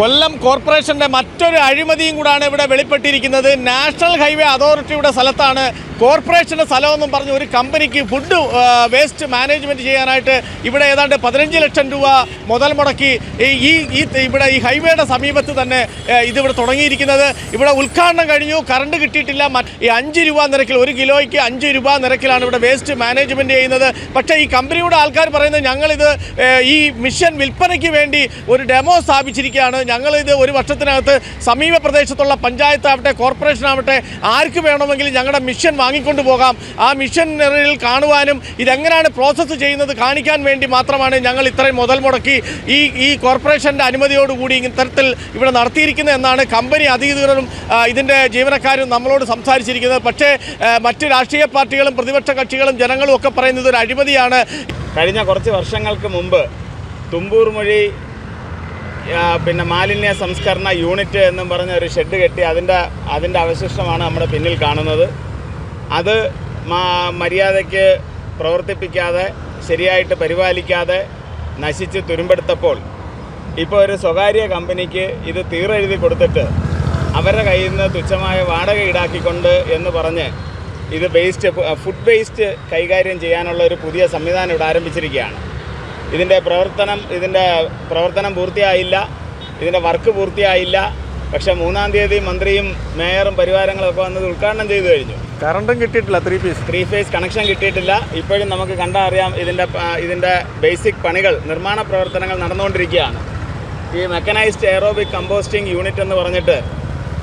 കൊല്ലം കോർപ്പറേഷന്റെ മറ്റൊരു അഴിമതിയും കൂടാണ് ഇവിടെ വെളിപ്പെട്ടിരിക്കുന്നത്. നാഷണൽ ഹൈവേ അതോറിറ്റിയുടെ സ്ഥലത്താണ് കോർപ്പറേഷന്റെ സ്ഥലമെന്നും പറഞ്ഞ് ഒരു കമ്പനിക്ക് ഫുഡ് വേസ്റ്റ് മാനേജ്മെന്റ് ചെയ്യാനായിട്ട് ഇവിടെ ഏതാണ്ട് പതിനഞ്ച് ലക്ഷം രൂപ മുതൽ മുടക്കി ഈ- ഈ ഇവിടെ ഈ ഹൈവേയുടെ സമീപത്ത് തന്നെ ഇതിവിടെ തുടങ്ങിയിരിക്കുന്നത്. ഇവിടെ ഉദ്ഘാടനം കഴിഞ്ഞു കറണ്ട് കിട്ടിയിട്ടില്ല. ഈ അഞ്ച് രൂപ നിരക്കിൽ ഒരു കിലോയ്ക്ക് അഞ്ച് രൂപ നിരക്കിലാണ് ഇവിടെ വേസ്റ്റ് മാനേജ്മെന്റ് ചെയ്യുന്നത്. പക്ഷേ ഈ കമ്പനിയുടെ ആൾക്കാർ പറയുന്നത് ഞങ്ങളിത് ഈ മിഷൻ വിൽപ്പനയ്ക്ക് വേണ്ടി ഒരു ഡെമോ സ്ഥാപിച്ചിരിക്കുകയാണ്. ഞങ്ങളിത് ഒരു വർഷത്തിനകത്ത് സമീപ പ്രദേശത്തുള്ള പഞ്ചായത്താവട്ടെ കോർപ്പറേഷനാവട്ടെ ആർക്ക് വേണമെങ്കിലും ഞങ്ങളുടെ മിഷൻ വാങ്ങിക്കൊണ്ട് പോകാം. ആ മിഷനറിയിൽ കാണുവാനും ഇതെങ്ങനെയാണ് പ്രോസസ്സ് ചെയ്യുന്നത് കാണിക്കാൻ വേണ്ടി മാത്രമാണ് ഞങ്ങൾ ഇത്രയും മുതൽ മുടക്കി ഈ ഈ കോർപ്പറേഷന്റെ അനുമതിയോടുകൂടി ഇത്തരത്തിൽ ഇവിടെ നടത്തിയിരിക്കുന്നത് എന്നാണ് കമ്പനി അധികൃതരും ഇതിന്റെ ജീവനക്കാരും നമ്മളോട് സംസാരിച്ചിരിക്കുന്നത്. പക്ഷേ മറ്റ് രാഷ്ട്രീയ പാർട്ടികളും പ്രതിപക്ഷ കക്ഷികളും ജനങ്ങളും ഒക്കെ പറയുന്നത് ഒരു അഴിമതിയാണ്. കഴിഞ്ഞ കുറച്ച് വർഷങ്ങൾക്ക് മുമ്പ് തുമ്പൂർ മൊഴി പിന്നെ മാലിന്യ സംസ്കരണ യൂണിറ്റ് എന്നും പറഞ്ഞ ഒരു ഷെഡ് കെട്ടി അതിന്റെ അതിന്റെ അവശിഷ്ടമാണ് നമ്മുടെ പിന്നിൽ കാണുന്നത്. അത് മര്യാദയ്ക്ക് പ്രവർത്തിപ്പിക്കാതെ ശരിയായിട്ട് പരിപാലിക്കാതെ നശിച്ച് തുരുമ്പെടുത്തപ്പോൾ ഇപ്പോൾ ഒരു സ്വകാര്യ കമ്പനിക്ക് ഇത് തീറെഴുതി കൊടുത്തിട്ട് അവരുടെ കയ്യിൽ നിന്ന് തുച്ഛമായ വാടക ഈടാക്കിക്കൊണ്ട് എന്ന് പറഞ്ഞ് ഇത് വേസ്റ്റ് ഫുഡ് വേസ്റ്റ് കൈകാര്യം ചെയ്യാനുള്ള ഒരു പുതിയ സംവിധാനം ഇവിടെ ആരംഭിച്ചിരിക്കുകയാണ്. ഇതിന്റെ പ്രവർത്തനം ഇതിന്റെ പ്രവർത്തനം പൂർത്തിയായില്ല ഇതിന്റെ വർക്ക് പൂർത്തിയായില്ല. പക്ഷേ മൂന്നാം തീയതി മന്ത്രിയും മേയറും പരിവാരങ്ങളൊക്കെ വന്നത് ഉദ്ഘാടനം ചെയ്തു കഴിഞ്ഞു. കറണ്ടും കിട്ടിയിട്ടില്ല three phase three phase connection കിട്ടിയിട്ടില്ല. ഇപ്പോഴും നമുക്ക് കണ്ടാൽ അറിയാം ഇതിന്റെ ഇതിന്റെ ബേസിക് പണികൾ നിർമ്മാണ പ്രവർത്തനങ്ങൾ നടന്നുകൊണ്ടിരിക്കുകയാണ്. ഈ മെക്കനൈസ്ഡ് എയറോബിക് കമ്പോസ്റ്റിംഗ് യൂണിറ്റ് എന്ന് പറഞ്ഞിട്ട്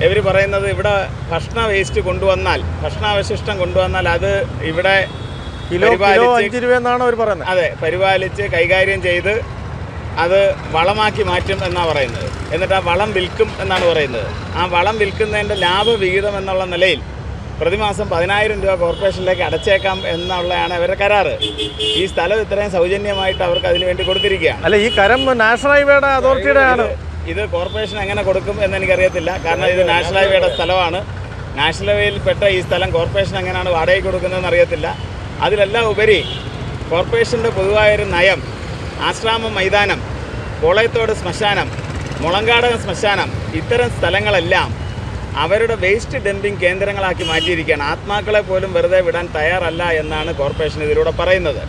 ഇവർ പറയുന്നത് ഇവിടെ ഭക്ഷണ വേസ്റ്റ് കൊണ്ടുവന്നാൽ ഭക്ഷണാവശിഷ്ടം കൊണ്ടുവന്നാൽ അത് ഇവിടെ കിലോ അഞ്ച് എന്നാണ് അവർ പറയുന്നത്. അതെ പരിപാലിച്ച് കൈകാര്യം ചെയ്ത് അത് വളമാക്കി മാറ്റും എന്നാണ് പറയുന്നത്. എന്നിട്ട് ആ വളം വിൽക്കും എന്നാണ് പറയുന്നത്. ആ വളം വിൽക്കുന്നതിന്റെ ലാഭവിഹിതം എന്നുള്ള നിലയിൽ പ്രതിമാസം പതിനായിരം രൂപ കോർപ്പറേഷനിലേക്ക് അടച്ചേക്കാം എന്നുള്ളതാണ് അവരുടെ കരാറ്. ഈ സ്ഥലം ഇത്രയും സൗജന്യമായിട്ട് അവർക്ക് അതിന് വേണ്ടി കൊടുത്തിരിക്കുകയാണ്. അല്ല ഈ കരം നാഷണൽ ഹൈവേയുടെ അതോറിറ്റിയുടെ ആണ്. ഇത് കോർപ്പറേഷൻ എങ്ങനെ കൊടുക്കും എന്ന് എനിക്കറിയത്തില്ല. കാരണം ഇത് നാഷണൽ ഹൈവേയുടെ സ്ഥലമാണ്. നാഷണൽ ഹൈവേയിൽ പെട്ട ഈ സ്ഥലം കോർപ്പറേഷൻ എങ്ങനെയാണ് വാടകയ്ക്ക് കൊടുക്കുന്നതെന്ന് അറിയത്തില്ല. അതിലെല്ലാം ഉപരി കോർപ്പറേഷന്റെ പൊതുവായൊരു നയം ആശ്രാമം മൈതാനം കോളയത്തോട് ശ്മശാനം മുളങ്കാടകം ശ്മശാനം ഇത്തരം സ്ഥലങ്ങളെല്ലാം അവരുടെ വേസ്റ്റ് ഡംപിംഗ് കേന്ദ്രങ്ങളാക്കി മാറ്റിയിരിക്കുകയാണ്. ആത്മാക്കളെ പോലും വെറുതെ വിടാൻ തയ്യാറല്ല എന്നാണ് കോർപ്പറേഷൻ ഇതിലൂടെ പറയുന്നത്.